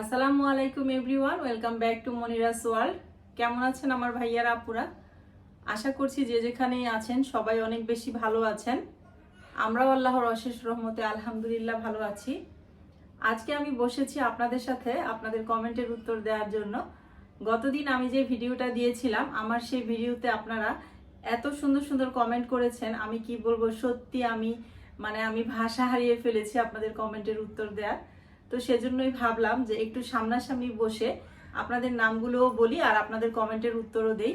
আসসালামু আলাইকুম everyone, welcome back to Monira's world. কেমন আছেন আমার ভাইয়ারা, আপুরা? আশা করছি যে যেখানেই আছেন সবাই অনেক বেশি ভালো আছেন। আমরাও আল্লাহর অশেষ রহমতে আলহামদুলিল্লাহ ভালো আছি। আজকে আমি বসেছি আপনাদের সাথে আপনাদের কমেন্টের উত্তর দেওয়ার জন্য। গতদিন আমি যে ভিডিওটা দিয়েছিলাম, আমার সেই ভিডিওতে আপনারা এত সুন্দর সুন্দর কমেন্ট করেছেন, আমি কি বলব, সত্যি আমি মানে আমি ভাষা হারিয়ে ফেলেছি আপনাদের কমেন্টের উত্তর দেওয়ার। তো সেজন্যই ভাবলাম যে একটু সামনাসামনি বসে আপনাদের নামগুলোও বলি আর আপনাদের কমেন্টের উত্তরও দেই।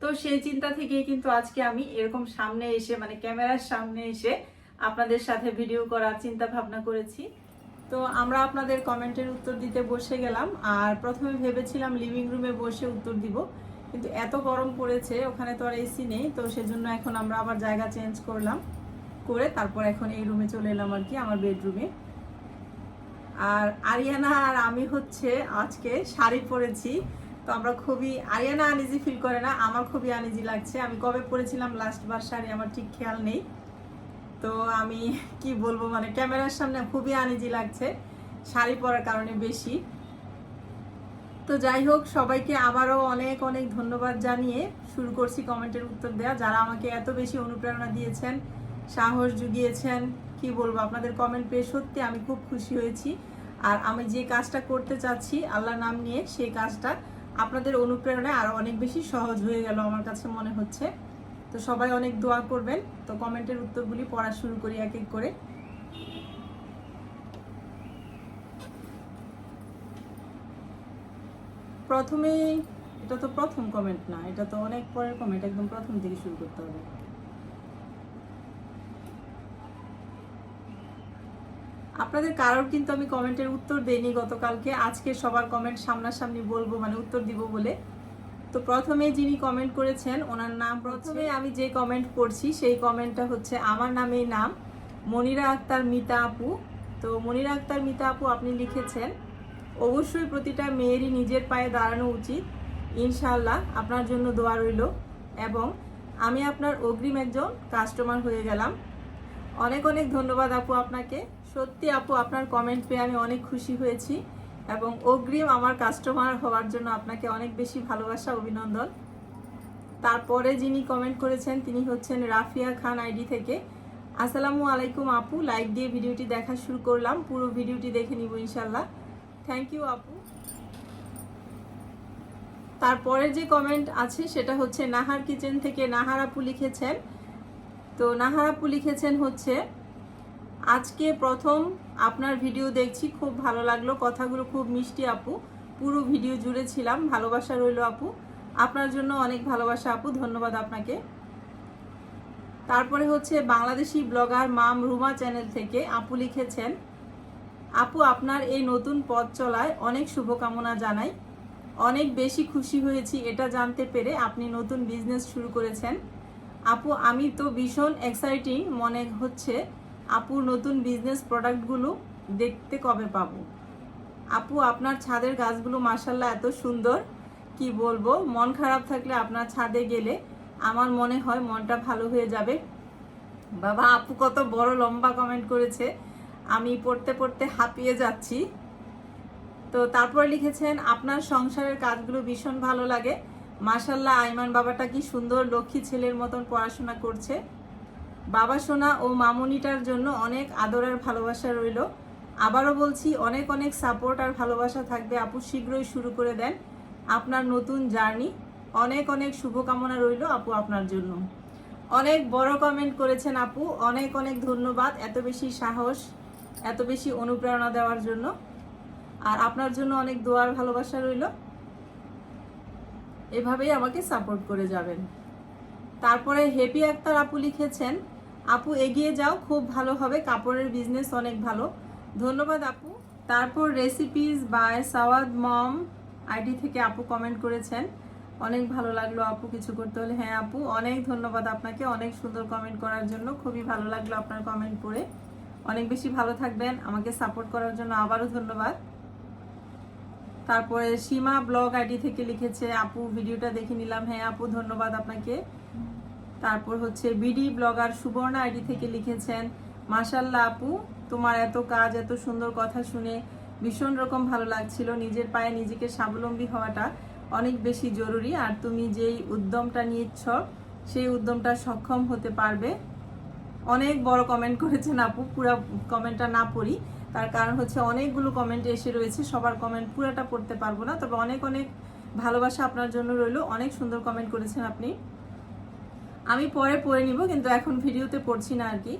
তো সেই চিন্তা থেকেই কিন্তু আজকে আমি এরকম সামনে এসে মানে ক্যামেরার সামনে এসে আপনাদের সাথে ভিডিও করার চিন্তা ভাবনা করেছি। তো আমরা আপনাদের কমেন্টের উত্তর দিতে বসে গেলাম আর প্রথমে ভেবেছিলাম লিভিং রুমে বসে উত্তর দিব, কিন্তু এত গরম পড়েছে, ওখানে তো আর এসি নেই, তো সেজন্য এখন আমরা আবার জায়গা চেঞ্জ করলাম, করে তারপর এখন এই রুমে চলে এলাম আর কি, আমার বেডরুমে আর আরিয়ানা আর আমি হচ্ছে আজকে শাড়ি পরেছি। তো আমরা খুবই, আরিয়ানা আনিজি ফিল করে না, আমার খুবই আনিজি লাগছে। আমি কবে পরেছিলাম লাস্ট বার শাড়ি আমার ঠিক খেয়াল নেই। তো আমি কি বলব মানে ক্যামেরার সামনে খুবই আনিজি লাগছে শাড়ি পরার কারণে বেশি। তো যাই হোক, সবাইকে আবারও অনেক অনেক ধন্যবাদ জানিয়ে শুরু করছি কমেন্টের উত্তর দেওয়া যারা আমাকে এত বেশি অনুপ্রেরণা দিয়েছেন, সাহস জুগিয়েছেন কি বলব, আপনাদের কমেন্ট পেয়ে সত্যি আমি খুব খুশি হয়েছি। আর আমি যে কাজটা করতে চাচ্ছি আল্লাহ নাম নিয়ে সেই কাজটা আপনাদের অনুপ্রেরণায় আরও অনেক বেশি সহজ হয়ে গেল আমার কাছে মনে হচ্ছে। তো সবাই অনেক দোয়া করবেন। তো কমেন্টের উত্তরগুলি পড়া শুরু করি এক এক করে। প্রথমে, এটা তো প্রথম কমেন্ট না, এটা তো অনেক পরের কমেন্ট একদম প্রথম থেকে শুরু করতে হবে। আপনাদের কারোর কিন্তু আমি কমেন্টের উত্তর দেইনি গতকালকে। আজকে সবার কমেন্ট সামনাসামনি বলব মানে উত্তর দিব বলে। তো প্রথমে যিনি কমেন্ট করেছেন, ওনার নাম প্রথমে আমি যে কমেন্ট করছি, সেই কমেন্টটা হচ্ছে আমার নামেই নাম, মনিরা আক্তার মিতা আপু। তো মনিরা আক্তার মিতা আপু, আপনি লিখেছেন, অবশ্যই প্রতিটা মেয়েরই নিজের পায়ে দাঁড়ানো উচিত, ইনশাআল্লাহ আপনার জন্য দোয়া রইল এবং আমি আপনার অগ্রিম একজন কাস্টমার হয়ে গেলাম। অনেক অনেক ধন্যবাদ আপু আপনাকে। সত্যি আপু, আপনার কমেন্ট পেয়ে আমি অনেক খুশি হয়েছি এবং অগ্রিম আমার কাস্টমার হওয়ার জন্য আপনাকে অনেক বেশি ভালোবাসা, অভিনন্দন। তারপরে যিনি কমেন্ট করেছেন, তিনি হচ্ছেন রাফিয়া খান আইডি থেকে। আসসালামু আলাইকুম আপু লাইক দিয়ে ভিডিওটি দেখা শুরু করলাম, পুরো ভিডিওটি দেখে নিব ইনশাল্লাহ থ্যাংক ইউ আপু। তারপরে যে কমেন্ট আছে, সেটা হচ্ছে নাহার কিচেন থেকে নাহার আপু লিখেছেন। তো নাহার আপু লিখেছেন হচ্ছে আজকে প্রথম আপনার ভিডিও দেখছি, খুব ভালো লাগল। কথাগুলো খুব মিষ্টি আপু। পুরো ভিডিও জুড়ে ছিলাম, ভালোবাসা রইল আপু। আপনার জন্য অনেক ভালোবাসা আপু, ধন্যবাদ আপনাকে। তারপরে হচ্ছে বাংলাদেশি ব্লগার মাম রুমা চ্যানেল থেকে আপু লিখেছেন, আপু, আপনার এই নতুন পথ চলায় অনেক শুভকামনা জানাই। অনেক বেশি খুশি হয়েছি, এটা জানতে পেরে আপনি নতুন বিজনেস শুরু করেছেন। আপু, আমি তো ভীষণ এক্সাইটিং মনে হচ্ছে আপুর নতুন বিজনেস প্রোডাক্টগুলো দেখতে কবে পাবো? আপু, আপনার ছাদের গাছগুলো মাসাল্লাহ এত সুন্দর। কি বলব? মন খারাপ থাকলে আপনার ছাদে গেলে আমার মনে হয় মনটা ভালো হয়ে যাবে। বাবা, আপু কত বড় লম্বা কমেন্ট করেছে। আমি পড়তে পড়তে হাঁপিয়ে যাচ্ছি। তো তারপর লিখেছেন, আপনার সংসারের কাজগুলো ভীষণ ভালো লাগে। মাসাল্লাহ আইমান বাবাটা কি সুন্দর, লক্ষ্মী ছেলের মতন পড়াশোনা করছে। বাবা সোনা ও মামুনিটার জন্য অনেক আদর আর ভালোবাসা রইল। আবারও বলছি, অনেক অনেক সাপোর্ট আর ভালোবাসা থাকবে। আপু শীঘ্রই শুরু করে দেন আপনার নতুন জার্নি। অনেক অনেক শুভকামনা রইল আপু আপনার জন্য। অনেক বড় কমেন্ট করেছেন আপু। অনেক অনেক ধন্যবাদ এত বেশি সাহস, এত বেশি অনুপ্রেরণা দেওয়ার জন্য। আর আপনার জন্য অনেক দোয়ার ভালোবাসা রইল। এভাবেই আমাকে সাপোর্ট করে যাবেন। তারপরে হেপি আক্তার আপু লিখেছেন আপু এগিয়ে যাও, খুব ভালো হবে, কাপড়ের বিজনেস অনেক ভালো। ধন্যবাদ আপু। তারপর recipes by Sawad mom ID থেকে আপু কমেন্ট করেছেন। অনেক ভালো লাগল আপু কিছু করতে হলে। হ্যাঁ আপু, অনেক ধন্যবাদ আপনাকে, অনেক সুন্দর কমেন্ট করার জন্য। খুবই ভালো লাগল আপনার কমেন্ট পড়ে। অনেক বেশি ভালো থাকবেন, আমাকে সাপোর্ট করার জন্য আবারও ধন্যবাদ। তারপরে সীমা ব্লগ আইডি থেকে লিখেছে, আপু ভিডিওটা দেখে নিলাম। হ্যাঁ আপু, ধন্যবাদ আপনাকে। তারপর হচ্ছে বিডি ব্লগার সুবর্ণা আইডি থেকে লিখেছেন মাশাল্লাহ আপু, তোমার এত কাজ, এত সুন্দর কথা শুনে ভীষণ রকম ভালো লাগছিল। নিজের পায়ে নিজেকে স্বাবলম্বী হওয়াটা অনেক বেশি জরুরি। আর তুমি যেই উদ্যমটা নিচ্ছ, সেই উদ্যমটা সক্ষম হতে পারবে। অনেক বড় কমেন্ট করেছেন আপু, পুরো কমেন্টটা না পড়ি। তার কারণ হচ্ছে অনেকগুলো কমেন্ট এসে রয়েছে, সবার কমেন্ট পুরাটা পড়তে পারব না। তবে অনেক অনেক ভালোবাসা আপনার জন্য রইল। অনেক সুন্দর কমেন্ট করেছেন আপনি। আমি পরে পড়ে নিব, কিন্তু এখন ভিডিওতে পড়ছি না আর কি।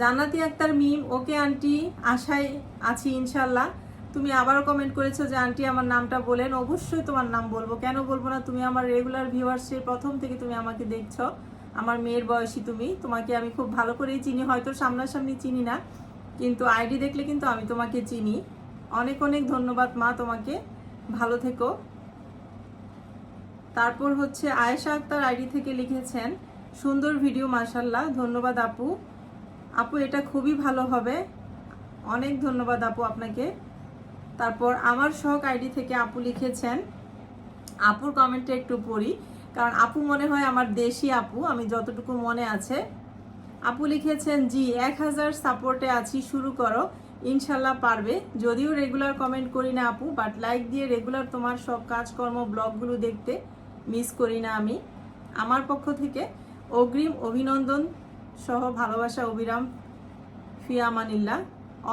জান্নাতি আক্তার মিম, ওকে আন্টি, আশায় আছি ইনশাল্লাহ তুমি আবারও কমেন্ট করেছ যে, আন্টি, আমার নামটা বলেন। অবশ্যই তোমার নাম বলব। কেন বলব না? তুমি আমার রেগুলার ভিউয়ার্সের প্রথম থেকে তুমি আমাকে দেখছ। আমার মেয়ের বয়সী তুমি। তোমাকে আমি খুব ভালো করেই চিনি। হয়তো সামনাসামনি চিনি না, কিন্তু আইডি দেখলে কিন্তু আমি তোমাকে চিনি। অনেক অনেক ধন্যবাদ মা তোমাকে। ভালো থেকো। তারপর হচ্ছে আয়েশা আক্তার আইডি থেকে লিখেছেন, সুন্দর ভিডিও মাশাল্লাহ ধন্যবাদ আপু। আপু, এটা খুবই ভালো হবে। অনেক ধন্যবাদ আপু আপনাকে। তারপর আমার শখ আইডি থেকে আপু লিখেছেন, আপুর কমেন্টটা একটু পড়ি, কারণ আপু মনে হয় আমার দেশি আপু, আমি যতটুকু মনে আছে। আপু লিখেছেন, জি, এক হাজার সাপোর্টে আছি, শুরু করো ইনশাল্লাহ পারবে। যদিও রেগুলার কমেন্ট করি না আপু বাট লাইক দিয়ে রেগুলার তোমার সব কাজকর্ম ব্লগগুলো দেখতে মিস করি না আমি। আমার পক্ষ থেকে অগ্রিম অভিনন্দন সহ ভালোবাসা অবিরাম ফিয়ামানিল্লাহ।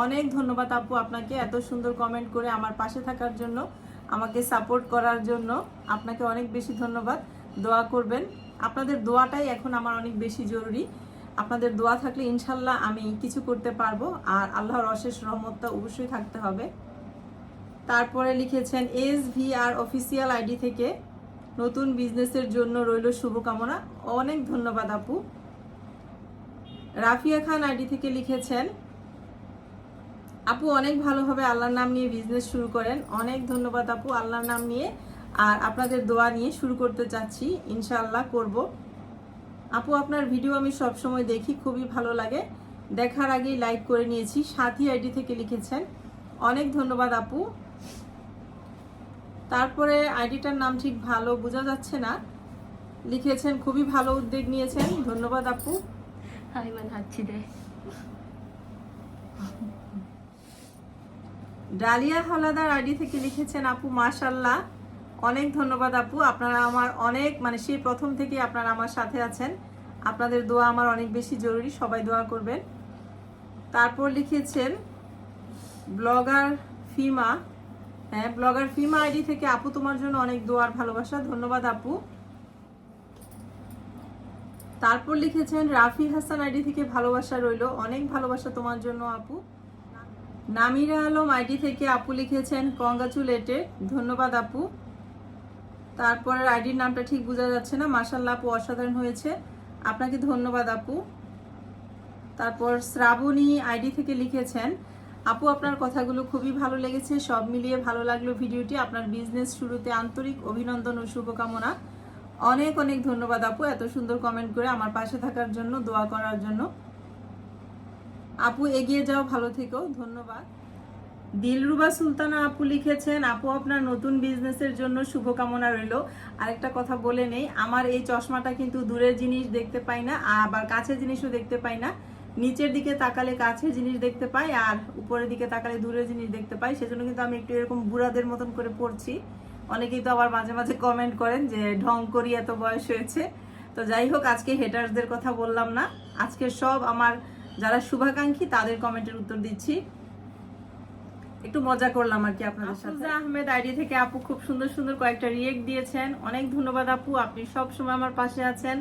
অনেক ধন্যবাদ আপু আপনাকে এত সুন্দর কমেন্ট করে আমার পাশে থাকার জন্য, আমাকে সাপোর্ট করার জন্য। আপনাকে অনেক বেশি ধন্যবাদ। দোয়া করবেন। আপনাদের দোয়াটাই এখন আমার অনেক বেশি জরুরি। আপনাদের দোয়া থাকলে ইনশাল্লাহ আমি কিছু করতে পারব। আর আল্লাহর অশেষ রহমতটা অবশ্যই থাকতে হবে। তারপরে লিখেছেন S V R official ID থেকে নতুন বিজনেসের জন্য রইল শুভকামনা। অনেক ধন্যবাদ আপু। রাফিয়া খান আইডি থেকে লিখেছেন, আপু অনেক ভালোভাবে আল্লাহর নাম নিয়ে বিজনেস শুরু করেন। অনেক ধন্যবাদ আপু আল্লাহর নাম নিয়ে। আর আপনাদের দোয়া নিয়ে শুরু করতে চাচ্ছি, ইনশাআল্লাহ করব। আপু, আপনার ভিডিও আমি সব সময় দেখি, খুবই ভালো লাগে। দেখার আগেই লাইক করে নিয়েছি। সাথী আইডি থেকে লিখেছেন, অনেক ধন্যবাদ আপু। তারপরে আইডিটার নাম ঠিক ভালো বোঝা যাচ্ছে না। লিখেছেন খুবই ভালো উদ্যোগ নিয়েছেন। ধন্যবাদ আপু। ডালিয়া হালাদার আইডি থেকে লিখেছেন আপু মাশাল্লাহ অনেক ধন্যবাদ আপু। আপনারা আমার অনেক মানে সেই প্রথম থেকে আপনারা আমার সাথে আছেন। আপনাদের দোয়া আমার অনেক বেশি জরুরি সবাই দোয়া করবেন। তারপর লিখেছেন ব্লগার ফিমা। হ্যাঁ ব্লগার ফিমা আইডি থেকে আপু তোমার জন্য অনেক দোয়ার ভালোবাসা। ধন্যবাদ আপু। তারপর লিখেছেন, রাফি হাসান আইডি থেকে ভালোবাসা রইল। অনেক ভালোবাসা তোমার জন্য আপু। নামিরা আলম আইডি থেকে আপু লিখেছেন কংগ্রাচুলেটেড ধন্যবাদ আপু। তারপরের আইডির নামটা ঠিক বোঝা যাচ্ছে না। মাসাল্লাহ আপু অসাধারণ হয়েছে। আপনাকে ধন্যবাদ আপু। তারপর শ্রাবণী আইডি থেকে লিখেছেন আপু, আপনার কথাগুলো খুবই ভালো লেগেছে। সব মিলিয়ে ভালো লাগল ভিডিওটি। আপনার বিজনেস শুরুতে আন্তরিক অভিনন্দন ও শুভকামনা। অনেক অনেক ধন্যবাদ আপু, এত সুন্দর কমেন্ট করে আমার পাশে থাকার জন্য, দোয়া করার জন্য। আপু, এগিয়ে যাও, ভালো থেকো, ধন্যবাদ। দিলরুবা সুলতানা আপু লিখেছেন, আপু, আপনার নতুন বিজনেসের জন্য শুভকামনা রইল। আরেকটা কথা বলে নেই, আমার এই চশমাটা কিন্তু দূরের জিনিস দেখতে পাই না, আবার কাছের জিনিসও দেখতে পাই না। নিচের দিকে তাকালে কাছের জিনিস দেখতে পাই আর উপরের দিকে তাকালে দূরের জিনিস দেখতে পাই। সেজন্য কিন্তু আমি একটু এরকম বুড়াদের মতন করে পড়ছি। অনেকেই তো আবার মাঝে মাঝে কমেন্ট করেন যে ঢং করি এত বয়স হয়েছে। তো যাই হোক আজকে হেটার্সদের কথা বললাম না। আজকে সব আমার যারা শুভাকাঙ্ক্ষী তাদের কমেন্টের উত্তর দিচ্ছি। একটু মজা করলাম আর কি আপনাদের সাথে। আহমেদ আইডি থেকে আপু খুব সুন্দর সুন্দর কয়েকটা রিয়েক্ট দিয়েছেন। অনেক ধন্যবাদ আপু। আপনি সব সময় আমার পাশে আছেন।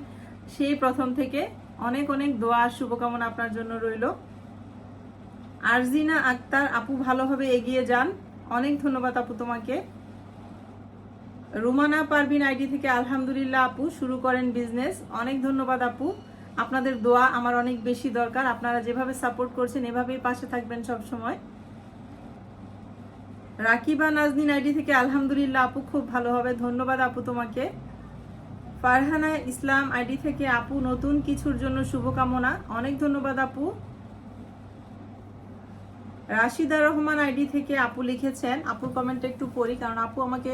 সেই প্রথম থেকে অনেক অনেক দোয়া, শুভকামনা আপনার জন্য রইল। আরজিনা আক্তার, আপু ভালোভাবে এগিয়ে যান। অনেক ধন্যবাদ আপু তোমাকে। রুমানা পারভিন আইডি থেকে আলহামদুলিল্লাহ আপু, শুরু করেন বিজনেস অনেক ধন্যবাদ আপু। আপনাদের দোয়া আমার অনেক বেশি দরকার। আপনারা যেভাবে সাপোর্ট করছেন, এভাবেই পাশে থাকবেন সব সময় রাকিবা নাজনীন আইডি থেকে আলহামদুলিল্লাহ আপু, খুব ভালো হবে ধন্যবাদ আপু তোমাকে। ফারহানা, ইসলাম, আইডি থেকে আপু, নতুন কিছুর জন্য শুভকামনা। অনেক ধন্যবাদ আপু। রাশিদা রহমান আইডি থেকে আপু লিখেছেন, আপুর কমেন্টটা একটু পড়ি, কারণ আপু আমাকে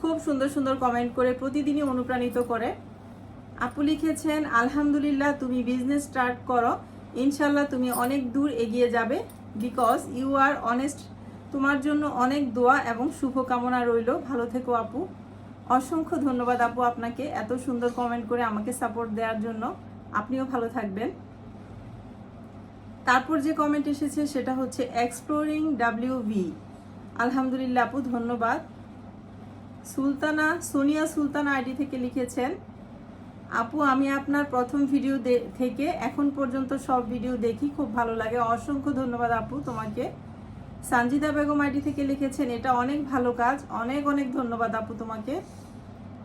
খুব সুন্দর সুন্দর কমেন্ট করে প্রতিদিনই অনুপ্রাণিত করে। আপু লিখেছেন, আলহামদুলিল্লাহ, তুমি বিজনেস স্টার্ট করো। ইনশাল্লাহ তুমি অনেক দূর এগিয়ে যাবে। বিকজ ইউ আর অনেস্ট তোমার জন্য অনেক দোয়া এবং শুভকামনা রইল। ভালো থেকো আপু। অসংখ্য ধন্যবাদ আপু আপনাকে এত সুন্দর কমেন্ট করে আমাকে সাপোর্ট দেওয়ার জন্য। আপনিও ভালো থাকবেন। তারপর যে কমেন্ট এসেছে সেটা হচ্ছে এক্সপ্লোরিং ডাব্লিউ ভি আলহামদুলিল্লাহ আপু, ধন্যবাদ। সুলতানা, সোনিয়া সুলতানা আইডি থেকে লিখেছেন, আপু, আমি আপনার প্রথম ভিডিও থেকে এখন পর্যন্ত সব ভিডিও দেখি, খুব ভালো লাগে। অসংখ্য ধন্যবাদ আপু তোমাকে। সঞ্জিদা বেগম আইডি থেকে লিখেছেন, এটা অনেক ভালো কাজ। অনেক অনেক ধন্যবাদ আপু তোমাকে।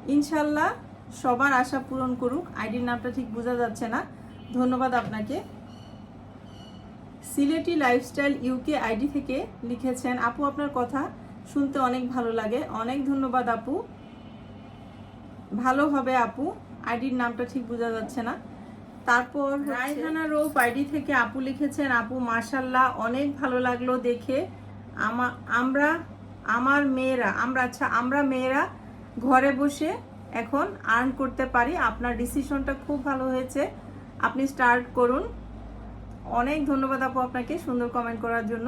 ইনশাল্লাহ সবার আশা পূরণ করুক। আইডির নামটা ঠিক বোঝা যাচ্ছে না। ধন্যবাদ আপনাকে। সিলেটি লাইফস্টাইল ইউকে আইডি থেকে লিখেছেন, আপু, আপনার কথা শুনতে অনেক ভালো লাগে। অনেক ধন্যবাদ আপু। ভালো হবে আপু। আইডির নামটা ঠিক বোঝা যাচ্ছে না। তারপর রায়হানা রৌফ আইডি থেকে আপু লিখেছেন, আপু মার্শাল্লাহ অনেক ভালো লাগল দেখে। আমরা আমার মেয়েরা, আমরা আচ্ছা আমরা মেয়েরা ঘরে বসে এখন আর্ন করতে পারি। আপনার ডিসিশনটা খুব ভালো হয়েছে। আপনি স্টার্ট করুন। অনেক ধন্যবাদ আপু আপনাকে সুন্দর কমেন্ট করার জন্য।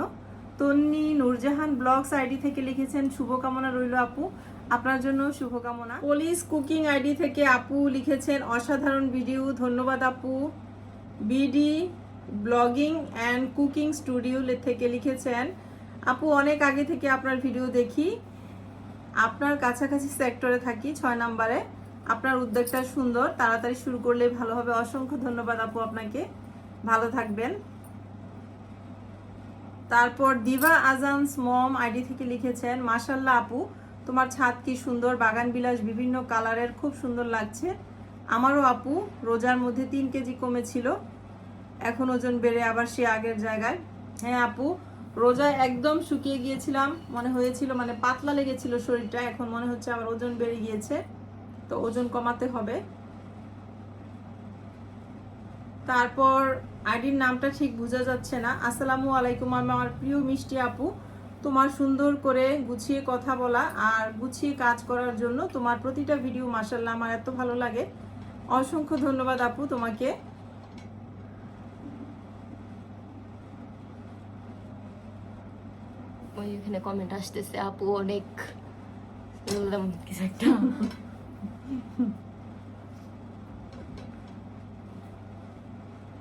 তন্নি নূরজাহান ব্লগস আইডি থেকে লিখেছেন, শুভকামনা রইল আপু। আপনার জন্য শুভকামনা। পুলিশ কুকিং আইডি থেকে আপু লিখেছেন, অসাধারণ ভিডিও, ধন্যবাদ আপু। BD blogging and cooking studio থেকে লিখেছেন, আপু, অনেক আগে থেকে আপনার ভিডিও দেখি। আপনার কাছাকাছি সেক্টরে থাকি, ছয় নম্বরে। আপনার উদ্যোগটা সুন্দর, তাড়াতাড়ি শুরু করলে ভালো হবে। অসংখ্য ধন্যবাদ আপু আপনাকে। ভালো থাকবেন। তারপর দিবা আজানস মম আইডি থেকে লিখেছেন মাশাল্লাহ আপু তোমার ছাদ কি সুন্দর? বাগান বিলাস বিভিন্ন কালারের, খুব সুন্দর লাগছে। আমারও আপু রোজার মধ্যে তিন কেজি কমেছিল। এখন ওজন বেড়ে আবার সে আগের জায়গায়। হ্যাঁ আপু, রোজায় একদম শুকিয়ে গিয়েছিলাম। মনে হয়েছিল মানে পাতলা লেগেছিল শরীরটা, এখন মনে হচ্ছে আবার ওজন বেড়ে গিয়েছে। তো ওজন কমাতে হবে। তারপর আইডির নামটা ঠিক বোঝা যাচ্ছে না। আসসালামু আলাইকুম আমি আমার প্রিয় মিষ্টি আপু। তোমার সুন্দর করে গুছিয়ে কথা বলা আর গুছিয়ে কাজ করার জন্য তোমার প্রতিটা ভিডিও মাসাল্লাহ আমার এত ভালো লাগে। অসংখ্য ধন্যবাদ আপু তোমাকে। ওই এখানে কমেন্ট আসতেছে আপু অনেক। বললাম কিছু একটা।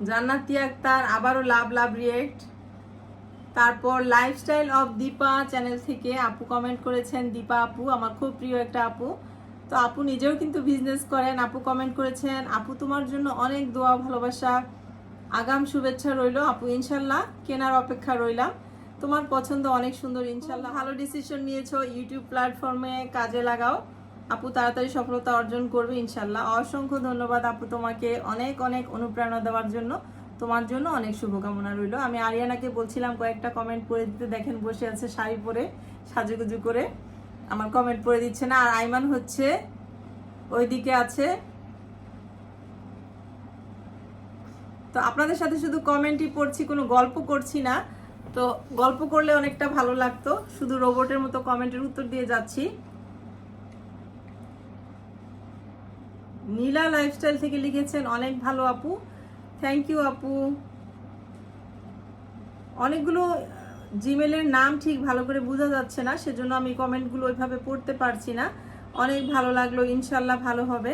জান্নাতি আক্তার আবারও লাভ লাভ রিয়েক্ট তারপর লাইফস্টাইল অফ দীপা চ্যানেল থেকে আপু কমেন্ট করেছেন, দীপা আপু, আমার খুব প্রিয় একটা আপু। তো আপু নিজেও কিন্তু বিজনেস করেন। আপু কমেন্ট করেছেন, আপু, তোমার জন্য অনেক দোয়া, ভালোবাসা। আগাম শুভেচ্ছা রইল। আপু, ইনশাল্লাহ কেনার অপেক্ষা রইলাম। তোমার পছন্দ অনেক সুন্দর, ইনশাল্লাহ। ভালো ডিসিশন নিয়েছো ইউটিউব প্ল্যাটফর্মে কাজে লাগাও। আপু, তাড়াতাড়ি সফলতা অর্জন করবে, ইনশাল্লাহ। অসংখ্য ধন্যবাদ আপু তোমাকে অনেক অনেক অনুপ্রেরণা দেওয়ার জন্য। তোমার জন্য অনেক শুভকামনা রইল। আমি আরিয়ানাকে বলছিলাম কয়েকটা কমেন্ট পড়ে দিতে। দেখেন বসে আছে শাড়ি পরে, সাজুগুজু করে। আমার কমেন্ট পড়ে দিচ্ছে না। আর আইমান হচ্ছে, ওইদিকে আছে। তো আপনাদের সাথে শুধু কমেন্টই পড়ছি, কোনো গল্প করছি না। তো গল্প করলে অনেকটা ভালো লাগতো। শুধু রোবটের মতো কমেন্টের উত্তর দিয়ে যাচ্ছি। নীলা লাইফস্টাইল থেকে লিখেছেন, অনেক ভালো আপু। থ্যাংক ইউ আপু অনেকগুলো জিমেলের নাম ঠিক ভালো করে বোঝা যাচ্ছে না, সেজন্য আমি কমেন্টগুলো ওইভাবে পড়তে পারছি না। অনেক ভালো লাগল ইনশাল্লাহ ভালো হবে।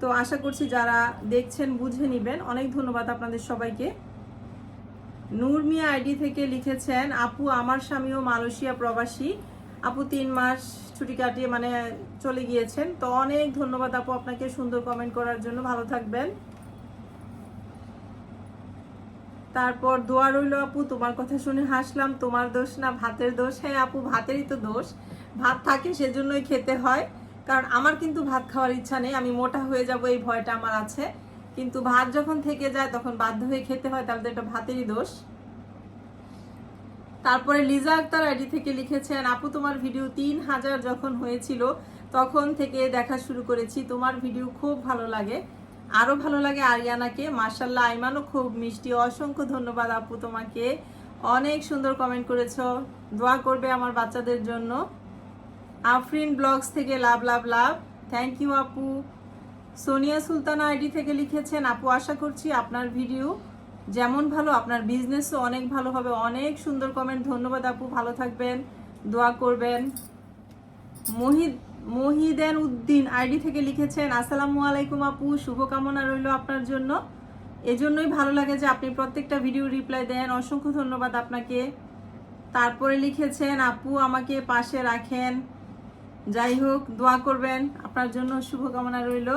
তো আশা করছি যারা দেখছেন, বুঝে নেবেন। অনেক ধন্যবাদ আপনাদের সবাইকে। নূর আইডি থেকে লিখেছেন, আপু, আমার স্বামীও মালয়েশিয়া প্রবাসী। আপু, তিন মাস ছুটি কাটিয়ে মানে চলে গিয়েছেন। তো অনেক ধন্যবাদ আপু আপনাকে সুন্দর কমেন্ট করার জন্য। ভালো থাকবেন। তারপর দোয়া রইল আপু, তোমার কথা শুনে হাসলাম, তোমার দোষ না, ভাতের দোষ। হ্যাঁ আপু, ভাতেরই তো দোষ। ভাত থাকে সেজন্যই খেতে হয়, কারণ আমার কিন্তু ভাত খাওয়ার ইচ্ছা নেই, আমি মোটা হয়ে যাব, এই ভয়টা আমার আছে। কিন্তু ভাত যখন থেকে যায়, তখন বাধ্য হয়ে খেতে হয়, তাহলে এটা ভাতেরই দোষ। তারপরে লিজা আক্তার আইডি থেকে লিখেছেন, আপু, তোমার ভিডিও তিন হাজার যখন হয়েছিল, তখন থেকে দেখা শুরু করেছি, তোমার ভিডিও খুব ভালো লাগে। আরও ভালো লাগে আরিয়ানাকে। মার্শাল্লাহ আইমানও খুব মিষ্টি। অসংখ্য ধন্যবাদ আপু তোমাকে। অনেক সুন্দর কমেন্ট করেছ। দোয়া করবে আমার বাচ্চাদের জন্য। আফরিন ব্লগস থেকে লাভ লাভ লাভ। থ্যাংক ইউ আপু। সোনিয়া সুলতানা আইডি থেকে লিখেছেন, আপু, আশা করছি আপনার ভিডিও যেমন ভালো, আপনার বিজনেসও অনেক ভালো হবে। অনেক সুন্দর কমেন্ট ধন্যবাদ আপু, ভালো থাকবেন। দোয়া করবেন। মহিদ মহিদেন উদ্দিন আইডি থেকে লিখেছেন, আসসালামু আলাইকুম আপু, শুভকামনা রইল আপনার জন্য। এজন্যই ভালো লাগে যে আপনি প্রত্যেকটা ভিডিও রিপ্লাই দেন। অসংখ্য ধন্যবাদ আপনাকে। তারপরে লিখেছেন, আপু, আমাকে পাশে রাখেন। যাই হোক, দোয়া করবেন। আপনার জন্য শুভকামনা রইল।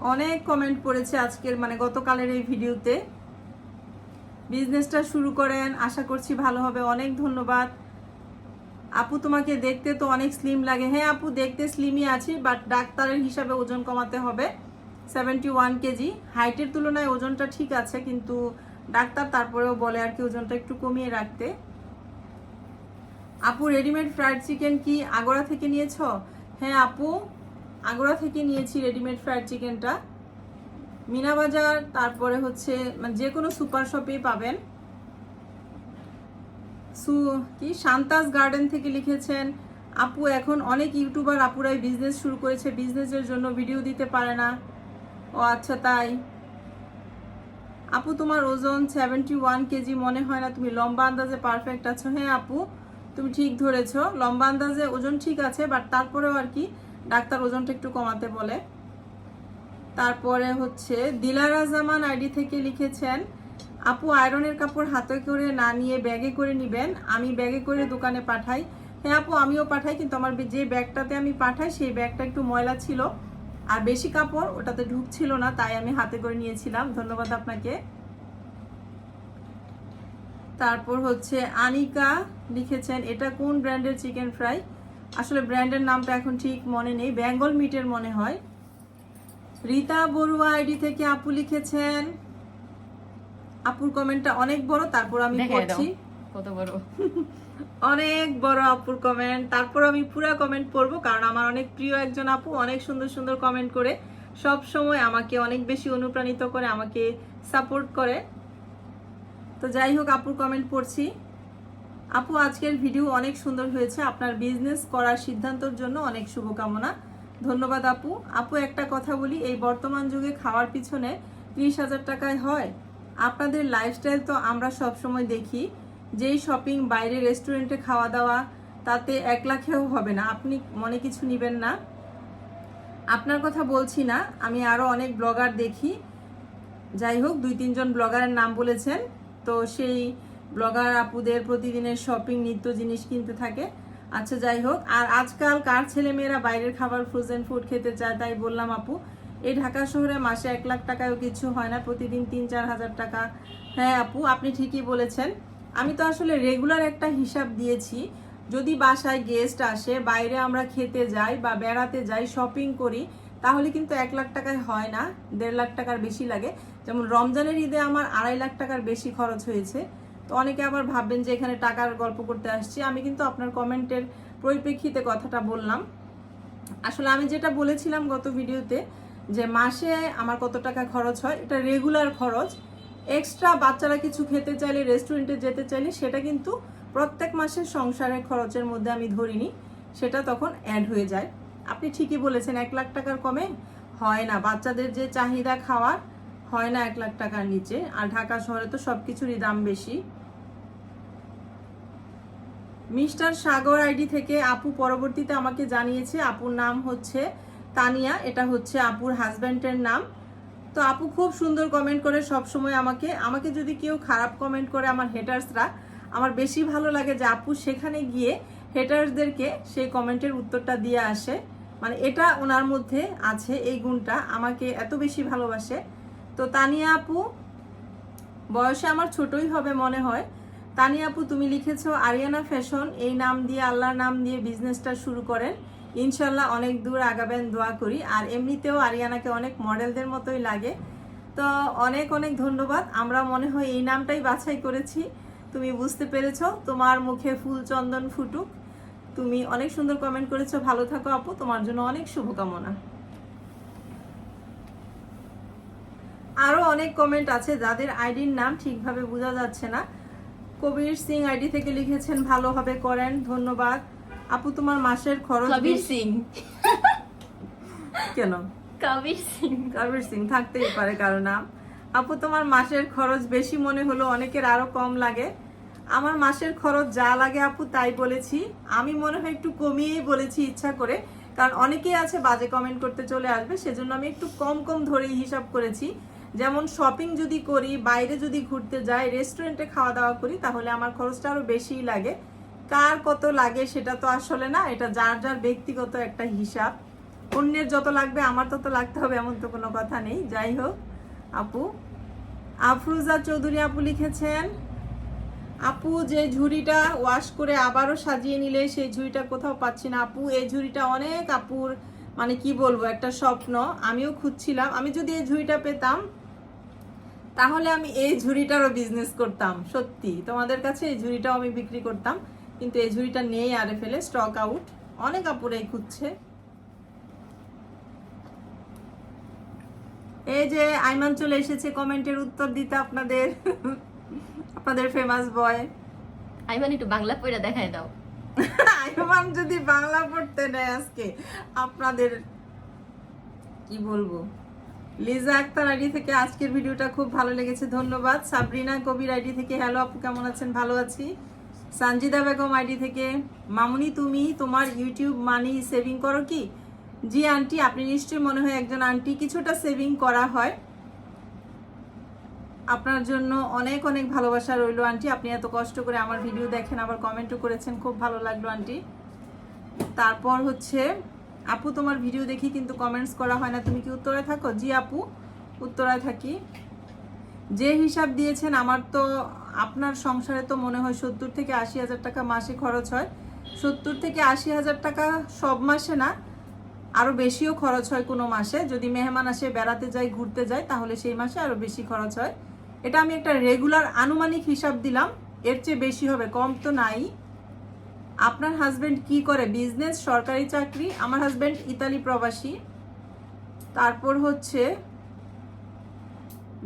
অনেক কমেন্ট পড়েছে আজকের মানে গতকালের এই ভিডিওতে। বিজনেসটা শুরু করেন। আশা করছি ভালো হবে। অনেক ধন্যবাদ। আপু তোমাকে দেখতে তো অনেক স্লিম লাগে। হ্যাঁ আপু, দেখতে স্লিমই আছি বাট ডাক্তারের হিসাবে ওজন কমাতে হবে। সেভেন্টি ওয়ান কেজি হাইটের তুলনায় ওজনটা ঠিক আছে, কিন্তু ডাক্তার তারপরেও বলে আর কি ওজনটা একটু কমিয়ে রাখতে। আপু রেডিমেড ফ্রাইড চিকেন কি আগোড়া থেকে নিয়েছ? হ্যাঁ আপু আগোড়া থেকে নিয়েছি রেডিমেড ফ্রাইড চিকেনটা মিনা বাজার, তারপরে হচ্ছে মানে যে কোনো সুপার শপেই পাবেন। সু, কি, শান্তাস গার্ডেন থেকে লিখেছেন, আপু, এখন অনেক ইউটিউবার আপুরাই বিজনেস শুরু করেছে বিজনেসের জন্য ভিডিও দিতে পারে না। ও আচ্ছা তাই। আপু, তোমার ওজন সেভেন্টি ওয়ান কেজি মনে হয় না, তুমি লম্বা আন্দাজে পারফেক্ট আছো। হ্যাঁ আপু, তুমি ঠিক ধরেছো, লম্বা আন্দাজে ওজন ঠিক আছে বাট তারপরেও আর কি, ডাক্তার ওজনটা একটু কমাতে বলে। তারপরে হচ্ছে, দিলারা জামান আইডি থেকে লিখেছেন আপু আয়রনের কাপড় হাতে করে না নিয়ে ব্যাগে করে নিবেন, আমি ব্যাগে করে দোকানে পাঠাই। হ্যাঁ আপু, আমিও পাঠাই, কিন্তু আমার যে ব্যাগটাতে আমি পাঠাই, সেই ব্যাগটা একটু ময়লা ছিল। আর বেশি কাপড় ওটাতে ঢুকছিল না, তাই আমি হাতে করে নিয়েছিলাম। ধন্যবাদ আপনাকে। তারপর হচ্ছে আনিকা লিখেছেন, এটা কোন ব্র্যান্ডের চিকেন ফ্রাই? আসলে ব্র্যান্ডের নামটা এখন ঠিক মনে নেই, বেঙ্গল মিটের মনে হয়। রীতা বড়ুয়া আইডি থেকে আপু লিখেছেন আপুর কমেন্টটা অনেক বড় তারপর আমি পড়ছি। কত বড়। অনেক বড় আপুর কমেন্ট তারপর আমি পুরো কমেন্ট পড়ব কারণ আমার অনেক প্রিয় একজন আপু অনেক সুন্দর সুন্দর কমেন্ট করে। সব সময় আমাকে অনেক বেশি অনুপ্রাণিত করে আমাকে সাপোর্ট করে। তো যাই হোক আপুর কমেন্ট পড়ছি। আপু আজকের ভিডিও অনেক সুন্দর হয়েছে। আপনার বিজনেস করার সিদ্ধান্তর জন্য অনেক শুভকামনা। ধন্যবাদ আপু। আপু একটা কথা বলি এই বর্তমান যুগে খাওয়ার পিছনে ত্রিশ হাজার টাকায় হয়। আপনাদের লাইফস্টাইল তো আমরা সব সময় দেখি, যেই শপিং বাইরে রেস্টুরেন্টে খাওয়া দাওয়া, তাতে এক লাখেও হবে না। আপনি মনে কিছু নেবেন না। আপনার কথা বলছি না, আমি আরও অনেক ব্লগার দেখি। যাই হোক, দুই তিনজন ব্লগারের নাম বলেছেন। তো সেই ব্লগার আপুদের প্রতিদিনের শপিং নিত্য জিনিস কিনতে থাকে। আচ্ছা যাই হোক, আর আজকাল কার ছেলেমেয়েরা বাইরের খাবার ফ্রোজেন ফুড খেতে চায়, তাই বললাম আপু এই ঢাকা শহরে মাসে এক লাখ টাকায়ও কিছু হয় না, প্রতিদিন তিন, চার হাজার টাকা। হ্যাঁ আপু, আপনি ঠিকই বলেছেন। আমি তো আসলে রেগুলার একটা হিসাব দিয়েছি। যদি বাসায় গেস্ট আসে, বাইরে আমরা খেতে যাই বা বেড়াতে যাই শপিং করি, তাহলে কিন্তু এক লাখ টাকায় হয় না, দেড় লাখ টাকার বেশি লাগে। যেমন রমজানের ঈদে আমার আড়াই লাখ টাকার বেশি খরচ হয়েছে। তো অনেকে আবার ভাববেন যে এখানে টাকার গল্প করতে আসছি। আমি কিন্তু আপনার কমেন্টের পরিপ্রেক্ষিতে কথাটা বললাম। আসলে আমি যেটা বলেছিলাম গত ভিডিওতে যে মাসে আমার কত টাকা খরচ হয়, এটা রেগুলার খরচ। এক্সট্রা বাচ্চারা কিছু খেতে চাইলে রেস্টুরেন্টে যেতে চাইলে, সেটা কিন্তু প্রত্যেক মাসের সংসারের খরচের মধ্যে আমি ধরিনি, সেটা তখন অ্যাড হয়ে যায়। আপনি ঠিকই বলেছেন, এক লাখ টাকার কমে হয় না। বাচ্চাদের যে চাহিদা খাওয়ার, হয় না এক লাখ টাকার নিচে। আর ঢাকা শহরে তো সব কিছুরই দাম বেশি। মিস্টার সাগর আইডি থেকে আপু পরবর্তীতে আমাকে জানিয়েছে, আপুর নাম হচ্ছে তানিয়া, এটা হচ্ছে আপুর হাজব্যান্ডের নাম। তো আপু খুব সুন্দর কমেন্ট করে সব সময় আমাকে আমাকে যদি কেউ খারাপ কমেন্ট করে আমার হেটার্সরা আমার বেশি ভালো লাগে যে আপু সেখানে গিয়ে হেটার্সদেরকে সেই কমেন্টের উত্তরটা দিয়ে আসে। মানে এটা ওনার মধ্যে আছে, এই গুণটা, আমাকে এত বেশি ভালোবাসে। তো তানিয়া আপু, বয়সে আমার ছোটই হবে মনে হয়। তানিয়া আপু, তুমি লিখেছো আরিয়ানা ফ্যাশন, এই নাম দিয়ে, আল্লাহর নাম দিয়ে বিজনেসটা শুরু করেন। ইনশাল্লাহ অনেক দূর আগাবেন, দোয়া করি। আর এমনিতেও আরিয়ানাকে অনেক মডেলদের মতোই লাগে। তো অনেক অনেক ধন্যবাদ। আমরা মনে হয় এই নামটাই বাছাই করেছি। তুমি বুঝতে পেরেছ, তোমার মুখে ফুল চন্দন ফুটুক। তুমি অনেক সুন্দর কমেন্ট করেছ। ভালো থাকো আপু, তোমার জন্য অনেক শুভকামনা। আরও অনেক কমেন্ট আছে যাদের আইডির নাম ঠিকভাবে বোঝা যাচ্ছে না। কবির সিং আইডি থেকে লিখেছেন ভালোভাবে করেন, ধন্যবাদ। আপু তোমার মাসের খরচ কবির সিং। কেন? কবির সিং। কারবির সিং থাকতেই পারে কারও নাম আপু তোমার মাসের খরচ বেশি মনে হলো অনেকের আরও কম লাগে। আমার মাসের খরচ যা লাগে আপু তাই বলেছি। আমি মনে হয় একটু কমিয়েই বলেছি ইচ্ছা করে কারণ অনেকেই আছে বাজে কমেন্ট করতে চলে আসবে সেজন্য আমি একটু কম কম ধরেই হিসাব করেছি। যেমন শপিং যদি করি বাইরে যদি ঘুরতে যাই রেস্টুরেন্টে খাওয়া দাওয়া করি তাহলে আমার খরচটা আরও বেশিই লাগে। কার কত লাগে সেটা তো আসলে না, এটা যার যার ব্যক্তিগত একটা হিসাব। অন্যের যত লাগবে, আমার তত লাগতে হবে এমন তো কোনো কথা নেই। যাই হোক, আপু। আফরুজা চৌধুরী আপু লিখেছেন, আপু, যে ঝুড়িটা ওয়াশ করে আবারও সাজিয়ে নিলে, সেই ঝুড়িটা কোথাও পাচ্ছি না, আপু। এই ঝুড়িটা অনেক আপুর মানে কি বলব, একটা স্বপ্ন। আমিও খুঁজছিলাম। আমি যদি এই ঝুড়িটা পেতাম, তাহলে আমি এই ঝুড়িটারও বিজনেস করতাম। সত্যি, তোমাদের কাছে এই ঝুড়িটাও আমি বিক্রি করতাম। কিন্তু এই ঝুড়িটা নেই আরে ফেলে স্টক আউট অনেক আপুরাই খুঁজছে। এই যে আইমান চলে এসেছে কমেন্টের উত্তর দিতে আপনাদের। আপনাদের ফেমাস বয় আইমান একটু বাংলা পড়ে দেখায় দাও। আইমান যদি বাংলা পড়তে নেয় আজকে আপনাদের কি বলব? লিজা আক্তার আইডি থেকে আজকের ভিডিওটা খুব ভালো লেগেছে ধন্যবাদ। সাবরিনা কবির আইডি থেকে হ্যালো আপু কেমন আছেন? ভালো আছি? সঞ্জিদা বেগম আইডি থেকে, মামুনি, তুমি তোমার ইউটিউব মানি সেভিং করো কি? জি, আন্টি, আপনি নিশ্চয়ই মনে হয় একজন আন্টি। কিছুটা সেভিং করা হয়। আপনার জন্য অনেক অনেক ভালোবাসা রইল, আন্টি। আপনি এত কষ্ট করে আমার ভিডিও দেখেন, আবার কমেন্টও করেছেন। খুব ভালো লাগল, আন্টি। তারপর হচ্ছে, আপু, তোমার ভিডিও দেখি, কিন্তু কমেন্টস করা হয় না। তুমি কি উত্তরায় থাকো? জি, আপু, উত্তরায় থাকি। যে হিসাব দিয়েছেন, আমার তো আপনার সংসারে তো মনে হয় সত্তর থেকে আশি হাজার টাকা মাসে খরচ হয়। সত্তর থেকে আশি হাজার টাকা সব মাসে না, আরও বেশিও খরচ হয় কোনো মাসে। যদি মেহমান আসে, বেড়াতে যায়, ঘুরতে যায়, তাহলে সেই মাসে আরও বেশি খরচ হয়। এটা আমি একটা রেগুলার আনুমানিক হিসাব দিলাম, এর চেয়ে বেশি হবে, কম তো নাই। আপনার হাজবেন্ড কি করে? বিজনেস সরকারি চাকরি, আমার হাজবেন্ড ইতালি প্রবাসী। তারপর হচ্ছে,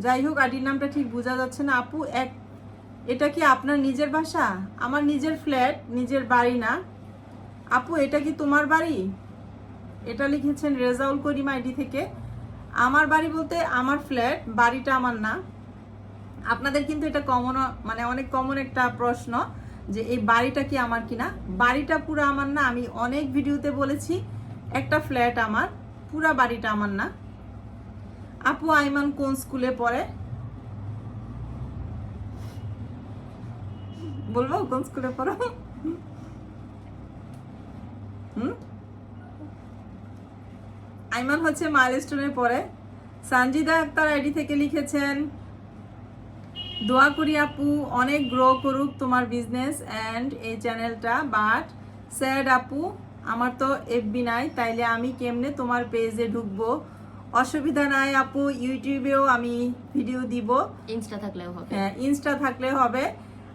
যাই হোক আইডির নামটা ঠিক বোঝা যাচ্ছে না। আপু, এক এটা কি আপনার নিজের বাসা? আমার নিজের ফ্ল্যাট, নিজের বাড়ি না। আপু, এটা কি তোমার বাড়ি? এটা লিখেছেন রেজাউল করিম আইডি থেকে। আমার বাড়ি বলতে আমার ফ্ল্যাট, বাড়িটা আমার না। আপনাদের কিন্তু এটা কমন মানে অনেক কমন একটা প্রশ্ন যে এই বাড়িটা কি আমার কিনা? বাড়িটা পুরো আমার না, আমি অনেক ভিডিওতে বলেছি। একটা ফ্ল্যাট আমার, পুরা বাড়িটা আমার না। আপু, আইমান কোন স্কুলে পড়ে? বলব কোন স্কুলে পড়ো? হুম? আইমান হচ্ছে মাইলস্টোনে পড়ে। সানজিদা আক্তার আইডি থেকে লিখেছেন দোয়া করি আপু অনেক গ্রো করুক তোমার বিজনেস অ্যান্ড এই চ্যানেলটা বাট স্যাড আপু আমার তো এফবি নাই তাইলে আমি কেমনে তোমার পেজে ঢুকবো? অসুবিধা নাই আপু ইউটিউবেও আমি ভিডিও দিব। ইনস্টা থাকলেও হবে। হ্যাঁ ইনস্টা থাকলে হবে।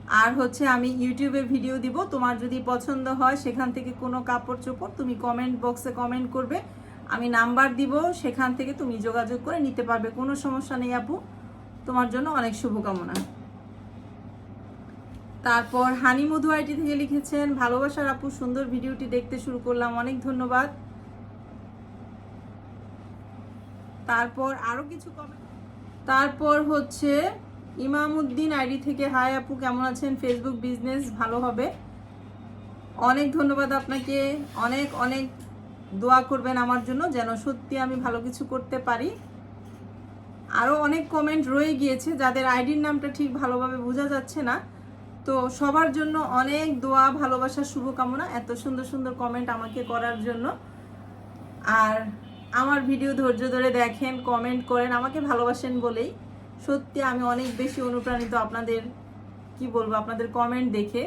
আর হচ্ছে আমি ইউটিউবে ভিডিও দিব। তোমার যদি পছন্দ হয় সেখান থেকে কোনো কাপড় চোপড়, তুমি কমেন্ট বক্সে কমেন্ট করবে। আমি নাম্বার দিব, সেখান থেকে তুমি যোগাযোগ করে নিতে পারবে। কোনো সমস্যা নেই আপু। তোমার জন্য অনেক শুভকামনা। তারপর হানি মধু আইটি থেকে লিখেছেন, ভালোবাসার আপু, সুন্দর ভিডিওটি দেখতে শুরু করলাম। অনেক ধন্যবাদ। তারপর আরও কিছু কমেন্ট তারপর হচ্ছে ইমামউদ্দিন আইডি থেকে, হাই আপু, কেমন আছেন? ফেসবুক বিজনেস ভালো হবে? অনেক ধন্যবাদ আপনাকে। অনেক অনেক দোয়া করবেন আমার জন্য যেন সত্যি আমি ভালো কিছু করতে পারি। আরও অনেক কমেন্ট রয়ে গিয়েছে যাদের আইডির নামটা ঠিক ভালোভাবে বোঝা যাচ্ছে না। তো সবার জন্য অনেক দোয়া, ভালোবাসা, শুভকামনা এত সুন্দর সুন্দর কমেন্ট আমাকে করার জন্য। আর আমার ভিডিও ধৈর্য ধরে দেখেন কমেন্ট করেন, আমাকে ভালোবাসেন বলেই। সত্যি আমি অনেক বেশি অনুপ্রাণিত আপনাদের, কি বলব, আপনাদের কমেন্ট দেখে।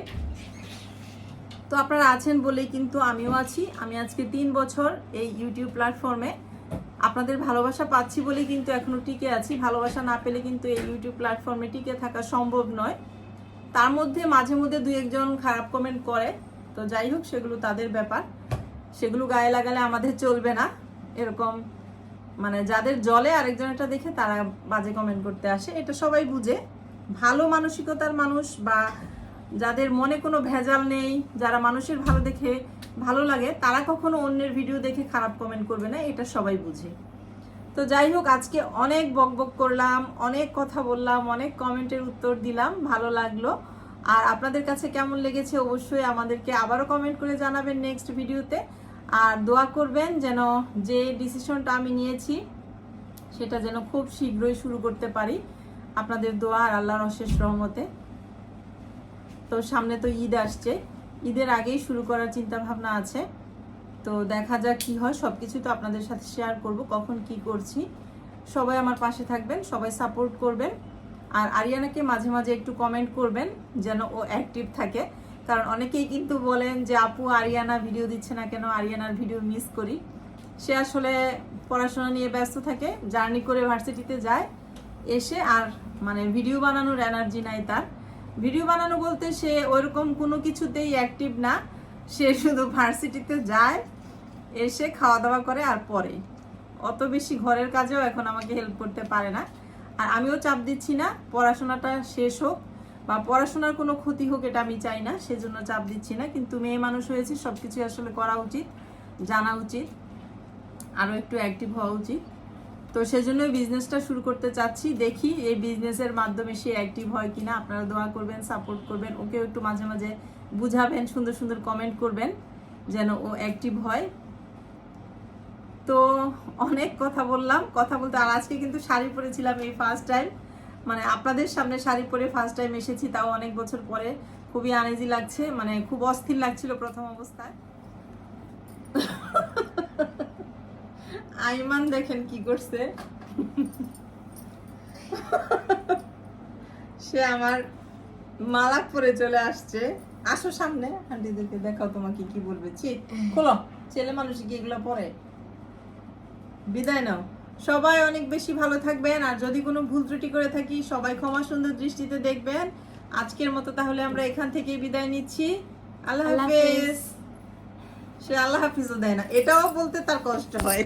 তো আপনারা আছেন বলেই কিন্তু আমিও আছি। আমি আজকে তিন বছর এই ইউটিউব প্ল্যাটফর্মে আপনাদের ভালোবাসা পাচ্ছি বলেই কিন্তু এখনও টিকে আছি। ভালোবাসা না পেলে কিন্তু এই ইউটিউব প্ল্যাটফর্মে টিকে থাকা সম্ভব নয়। তার মধ্যে মাঝে মধ্যে দু একজন খারাপ কমেন্ট করে। তো যাই হোক, সেগুলো তাদের ব্যাপার। সেগুলো গায়ে লাগালে আমাদের চলবে না। এরকম মানে যাদের জলে আরেকজনেরটা দেখে তারা বাজে কমেন্ট করতে আসে। এটা সবাই বুঝে। ভালো মানসিকতার মানুষ বা যাদের মনে কোনো ভেজাল নেই, যারা মানুষের ভালো দেখে ভালো লাগে, তারা কখনো অন্যের ভিডিও দেখে খারাপ কমেন্ট করবে না, এটা সবাই বুঝে। তো যাই হোক, আজকে অনেক বকবক করলাম, অনেক কথা বললাম, অনেক কমেন্টের উত্তর দিলাম, ভালো লাগল। আর আপনাদের কাছে কেমন লেগেছে অবশ্যই আমাদেরকে আবারও কমেন্ট করে জানাবেন নেক্সট ভিডিওতে আর দোয়া করবেন যেন যে ডিসিশনটা আমি নিয়েছি, সেটা যেন খুব শীঘ্রই শুরু করতে পারি। আপনাদের দোয়া আর আল্লাহর অশেষ রহমতে। তো সামনে তো ঈদ আসছে। ঈদের আগেই শুরু করার চিন্তা ভাবনা আছে। তো দেখা যাক কি হয়। সব কিছু তো আপনাদের সাথে শেয়ার করব, কখন কি করছি। সবাই আমার পাশে থাকবেন, সবাই সাপোর্ট করবেন। আর আরিয়ানাকে মাঝে মাঝে একটু কমেন্ট করবেন, যেন ও অ্যাক্টিভ থাকে। কারণ অনেকেই কিন্তু বলেন যে, আপু, আরিয়ানা ভিডিও দিচ্ছে না কেন? আরিয়ানার ভিডিও মিস করি। সে আসলে পড়াশোনা নিয়ে ব্যস্ত থাকে জার্নি করে ভার্সিটিতে যায়, এসে আর মানে ভিডিও বানানোর এনার্জি নাই তার। ভিডিও বানানো বলতে সে ওইরকম কোনো কিছুতেই অ্যাক্টিভ না। সে শুধু ভার্সিটিতে যায়, এসে খাওয়া দাওয়া করে আর পরে অত বেশি ঘরের কাজেও এখন আমাকে হেল্প করতে পারে না। আর আমিও চাপ দিচ্ছি না, পড়াশোনাটা শেষ হোক বা পড়াশোনার কোনো ক্ষতি হোক, এটা আমি চাই না, সেজন্য চাপ দিচ্ছি না। কিন্তু মেয়ে মানুষ হয়েছে সব কিছু আসলে করা উচিত, জানা উচিত, আরও একটু অ্যাক্টিভ হওয়া উচিত। তো সেজন্য বিজনেসটা শুরু করতে চাচ্ছি, দেখি এই বিজনেসের মাধ্যমে সে অ্যাক্টিভ হয় কিনা। আপনারা দোয়া করবেন সাপোর্ট করবেন, ওকেও একটু মাঝে মাঝে বুঝাবেন, সুন্দর সুন্দর কমেন্ট করবেন, যেন ও অ্যাক্টিভ হয়। তো অনেক কথা বললাম, কথা বলতে আর আজকে কিন্তু শাড়ি পরেছিলাম এই ফার্স্ট টাইম মানে আপনাদের সামনে শাড়ি পরে ফার্স্ট টাইম এসেছি, তাও অনেক বছর পরে। খুবই আনেজি লাগছে মানে খুব অস্থির লাগছিল প্রথম অবস্থায়। আইমান দেখেন কি করছে। সে আমার মালা পরে চলে আসছে। আসো সামনে আন্টিদেরকে দেখাও তোমাকে কি বলবে। ছি, খোলো, ছেলে মানুষ কি এগুলো পরে? বিদায় নাও। সবাই অনেক বেশি ভালো থাকবেন আর যদি কোনো ভুল ত্রুটি করে থাকি সবাই ক্ষমা সুন্দর দৃষ্টিতে দেখবেন। আজকের মতো তাহলে আমরা এখান থেকে বিদায় নিচ্ছি। আল্লাহ হাফিজ। সে আল্লাহ হাফিজও দেয় না এটাও বলতে তার কষ্ট হয়।